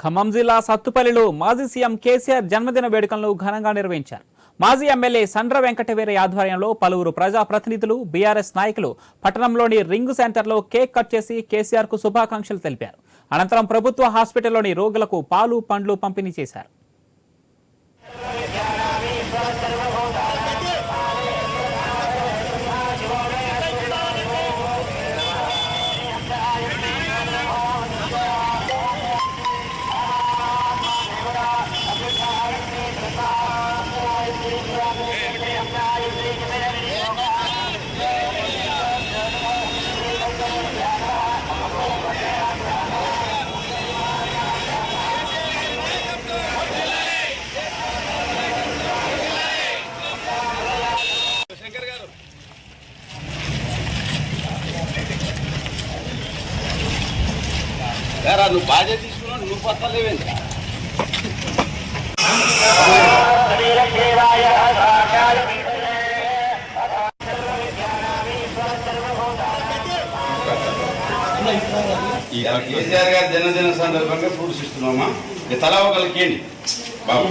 ఖమ్మం జిల్లా సత్తుపల్లిలో మాజీ సీఎం కేసీఆర్ జన్మదిన వేడుకలను ఘనంగా నిర్వహించారు. మాజీ ఎమ్మెల్యే సండ్ర వెంకటవీర ఆధ్వర్యంలో పలువురు ప్రజాప్రతినిధులు బీఆర్ఎస్ నాయకులు పట్టణంలోని రింగ్ సెంటర్లో కేక్ కట్ చేసి కేసీఆర్కు శుభాకాంక్షలు తెలిపారు. అనంతరం ప్రభుత్వ హాస్పిటల్లోని రోగులకు పాలు పండ్లు పంపిణీ చేశారు. నువ్వు బాధ్యత తీసుకున్నావు నువ్వు పత్తలేవేంటి కేసీఆర్ గారి జన్మదిన సందర్భంగా ఫ్రూట్స్ ఇస్తున్నామా ఇక తలా ఒకరికి ఏంటి బాబు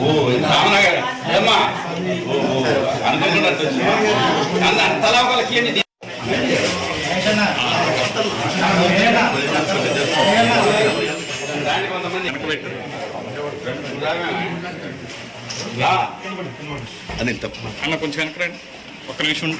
ఓ రామనగర్ ఏమ్మా ఓ అనుకున్నట్టు వచ్చిందా? అన్న, తలా ఒకరికి ఏంటి దాన్ని తప్ప అన్న కొంచెం వెనక ఒక్క నిమిషం